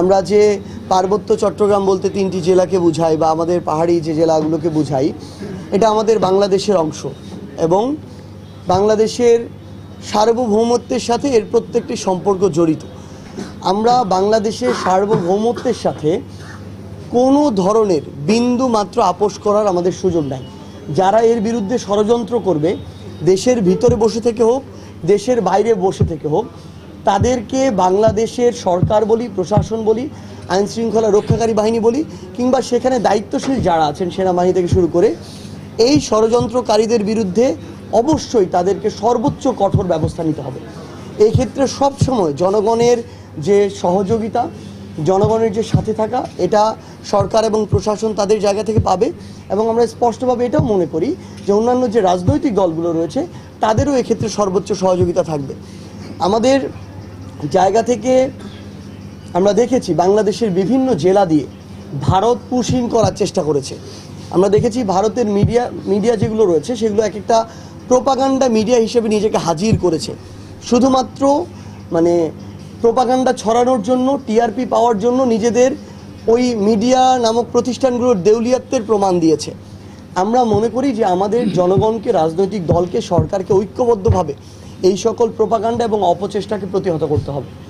আমরা যে পার্বত্য চট্টগ্রাম বলতে তিনটি জেলাকে বুঝাই বা আমাদের পাহাড়ি যে জেলাগুলোকে বুঝাই, এটা আমাদের বাংলাদেশের অংশ এবং বাংলাদেশের সার্বভৌমত্বের সাথে এর প্রত্যেকটি সম্পর্ক জড়িত। আমরা বাংলাদেশের সার্বভৌমত্বের সাথে কোনো ধরনের বিন্দু মাত্র আপোষ করার আমাদের সুযোগ নাই। যারা এর বিরুদ্ধে ষড়যন্ত্র করবে, দেশের ভিতরে বসে থেকে হোক, দেশের বাইরে বসে থেকে হোক তাদেরকে বাংলাদেশের সরকার বলি, প্রশাসন বলি আইন শৃঙ্খলা রক্ষাকারী বাহিনী বলি, কিংবা সেখানে দায়িত্বশীল যারা আছেন সেনাবাহিনী থেকে শুরু করে, এই ষড়যন্ত্রকারীদের বিরুদ্ধে অবশ্যই তাদেরকে সর্বোচ্চ কঠোর ব্যবস্থা নিতে হবে। এই ক্ষেত্রে সবসময় জনগণের যে সহযোগিতা, জনগণের যে সাথে থাকা, এটা সরকার এবং প্রশাসন তাদের জায়গা থেকে পাবে এবং আমরা স্পষ্টভাবে এটাও মনে করি যে অন্যান্য যে রাজনৈতিক দলগুলো রয়েছে, তাদেরও এক্ষেত্রে সর্বোচ্চ সহযোগিতা থাকবে। আমাদের জায়গা থেকে আমরা দেখেছি বাংলাদেশের বিভিন্ন জেলা দিয়ে ভারত পুশিং করার চেষ্টা করেছে। আমরা দেখেছি ভারতের মিডিয়া মিডিয়া যেগুলো রয়েছে সেগুলো এক একটা প্রোপাগান্ডা মিডিয়া হিসেবে নিজেকে হাজির করেছে। শুধুমাত্র মানে প্রোপাগান্ডা ছড়ানোর জন্য, টিআরপি পাওয়ার জন্য নিজেদের ওই মিডিয়া নামক প্রতিষ্ঠানগুলোর দেউলিয়াত্বের প্রমাণ দিয়েছে। আমরা মনে করি যে আমাদের জনগণকে, রাজনৈতিক দলকে, সরকারকে ঐক্যবদ্ধভাবে এই সকল প্রোপাগান্ডা এবং অপচেষ্টাকে প্রতিহত করতে হবে।